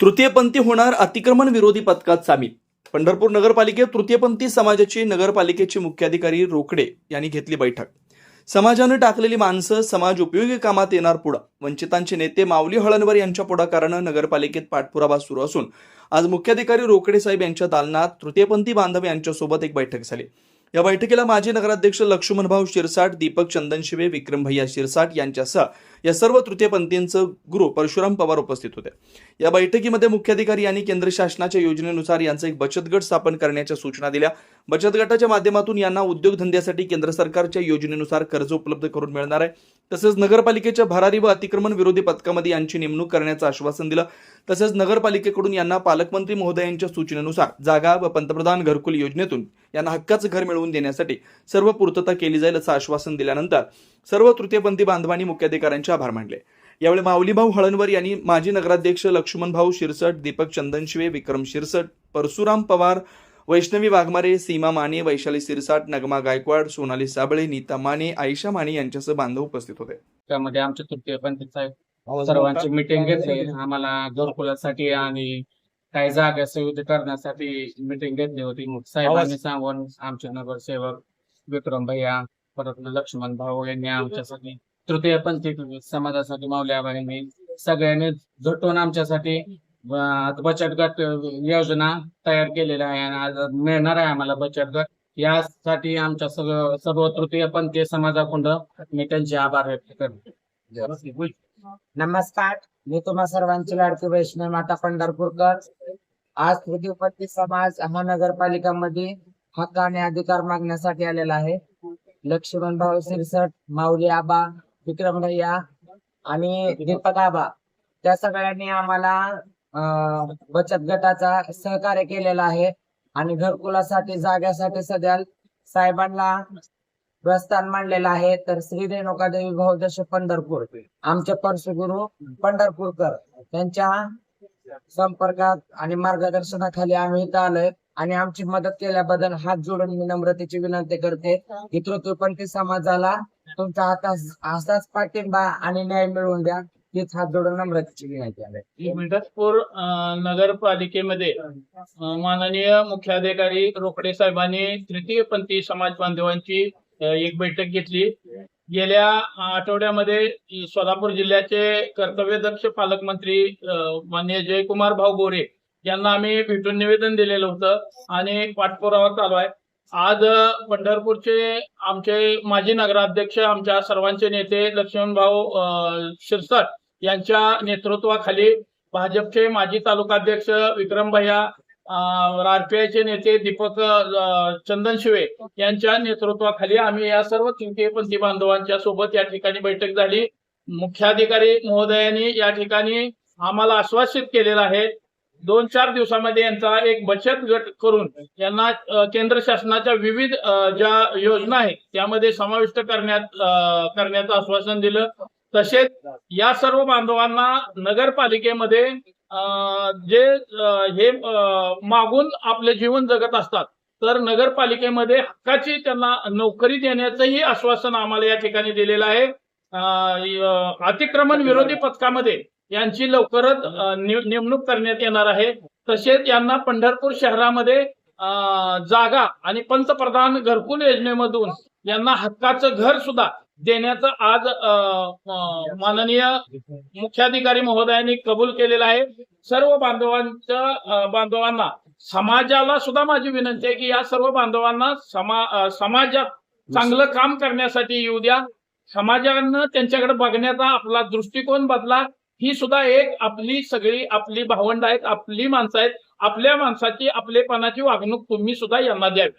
तृतीयपंथी होणार अतिक्रमण विरोधी पथकात सामील. पंढरपूर नगरपालिकेत तृतीयपंथी समाजाची नगरपालिकेचे मुख्याधिकारी रोकडे यांनी घेतली बैठक. समाजानं टाकलेली माणसं समाज उपयोगी कामात येणार पुढं. वंचितांचे नेते माऊली हळणवर यांच्या पुढाकारानं नगरपालिकेत पाठपुरावा सुरू असून आज मुख्याधिकारी रोकडे साहेब यांच्या दालनात तृतीयपंथी बांधव यांच्यासोबत एक बैठक झाली. या बैठकीला माजी नगराध्यक्ष लक्ष्मणभाऊ शिरसाट दीपक चंदनशिवे विक्रम भैया शिरसाट यांच्यासह या सर्व तृतीयपंथींचं गुरु परशुराम पवार उपस्थित होते. या बैठकीमध्ये मुख्याधिकारी यांनी केंद्र शासनाच्या योजनेनुसार यांचा एक बचत गट स्थापन करण्याच्या सूचना दिल्या. बचत गटाच्या माध्यमातून यांना उद्योगधंद्यासाठी केंद्र सरकारच्या योजनेनुसार कर्ज उपलब्ध करून मिळणार आहे. तसेच नगरपालिकेच्या भरारी व अतिक्रमण विरोधी पथकामध्ये यांची नेमणूक करण्याचं आश्वासन दिलं. तसेच नगरपालिकेकडून यांना पालकमंत्री महोदयांच्या सूचनेनुसार जागा व पंतप्रधान घरकुल योजनेतून यांना हक्काचं घर मिळवून देण्यासाठी सर्व पूर्तता केली जाईल असं आश्वासन दिल्यानंतर सर्व तृतीयपंथी बांधवांनी मुख्याधिकाऱ्यांचे आभार मानले. यावेळी माऊलीभाऊ हळणवर यांनी माजी नगराध्यक्ष लक्ष्मणभाऊ शिरसट दीपक चंदनशिवे विक्रम शिरसट परशुराम पवार वैष्णवी वाघमारे सीमा माने वैशाली सिरसाट नगमा गायकवाड सोनाली साबळे नीता माने आयशा माने यांच्यासह बांधव उपस्थित होते. त्यामध्ये आमचे तृतीय पंचायत सर्वांची मिटिंग घेतली. आम्हाला घरकुलासाठी आणि काही जागा सुविधा करण्यासाठी मिटिंग घेतली होती. साहेबांनी सांगून आमचे नगरसेवक विक्रम भैया परत लक्ष्मण भाऊ यांनी आमच्यासाठी तृतीय पंथी समाजासाठी माऊल्या यांनी सगळ्यांनी झटून आमच्यासाठी बचत गट योजना तयार केलेल्या आहे आणि आज मिळणार आहे आम्हाला बचत गट. यासाठी आमच्या सगळं सर्व तृतीय पंथीय समाजाकडून मी त्यांचे आभार व्यक्त करतो. नमस्कार. मी तुम्हा सर्वांची लाडकी वैष्णव माता पंढरपूरकर. आज तृतीयपंथी समाज महानगरपालिकामध्ये हक्क आणि अधिकार मागण्यासाठी आलेला आहे. लक्ष्मण भाऊ सिरसट माऊली आबा विक्रम भैया आणि दीपक आबा त्या सगळ्यांनी आम्हाला अं, बचत गटाचा सहकार्य केलेला आहे. आणि घरकुलासाठी जाग्यासाठी सध्या साहेबांना प्रस्थान मांडलेलं आहे. तर श्री रेणुकादेवी भाऊदश पंढरपूर आमचे परशुगुरु पंढरपूरकर त्यांच्या संपर्कात आणि मार्गदर्शनाखाली आम्ही इथं आलोय. आणि आमची मदत केल्याबद्दल हात जोडून मी नम्रतेची विनंती करते. की समाजाला तुमचा हातास असाच पाठिंबा आणि न्याय मिळवून द्या. हीच हात जोडून नम्रतेची विनंती आहे. पंढरपूर नगरपालिकेमध्ये माननीय मुख्याधिकारी रोकडे साहेबांनी तृतीयपंथी समाज बांधवांची एक बैठक घेतली. गेल्या आठवड्यामध्ये सोलापूर जिल्ह्याचे कर्तव्यदक्ष पालकमंत्री मान्य माननीय जयकुमार भाऊ गोरे यांना आम्ही भेटून निवेदन दिलेलं होतं आणि पाठपुरावा चालू आहे. आज पंढरपूरचे आमचे माजी नगराध्यक्ष आमच्या सर्वांचे नेते लक्ष्मण भाऊ शिरसाट यांच्या नेतृत्वाखाली भाजपचे माजी तालुकाध्यक्ष विक्रम भैया आरपीआयचे नेते दीपक चंदन शिवे यांच्या नेतृत्वाखाली आम्ही या सर्व तृतीयपंथी बांधवांच्या सोबत या ठिकाणी बैठक झाली. मुख्याधिकारी महोदयांनी या ठिकाणी आम्हाला आश्वासित केलेलं आहे. दोन चार दिवसामध्ये यांचा एक बचत गट करून यांना केंद्र शासनाच्या विविध ज्या योजना आहेत त्यामध्ये समाविष्ट करण्यात करण्याचं आश्वासन दिलं. तसेच या सर्व बांधवांना नगरपालिकेमध्ये जे हे मागून आपले जीवन जगत असतात. तर नगरपालिकेमध्ये हक्काची त्यांना नोकरी देण्याचंही आश्वासन आम्हाला या ठिकाणी दिलेलं आहे. अतिक्रमण विरोधी पथकामध्ये यांची लवकरच नेमणूक करण्यात येणार आहे. तसेच यांना पंढरपूर शहरामध्ये अं, जागा आणि पंतप्रधान घरकुल योजनेमधून यांना हक्काचं घर सुद्धा देण्याचं आज माननीय मुख्याधिकारी महोदयांनी कबूल केलेलं आहे. सर्व बांधवांच्या बांधवांना समाजाला सुद्धा माझी विनंती आहे की या सर्व बांधवांना समा समाजात चांगलं काम करण्यासाठी येऊ द्या. समाजानं त्यांच्याकडे बघण्याचा आपला दृष्टिकोन बदला. ही सुद्धा एक आपली सगळी आपली भावंड आहेत आपली माणसं आहेत. आपल्या माणसाची आपलेपणाची वागणूक तुम्ही सुद्धा यांना द्यावी.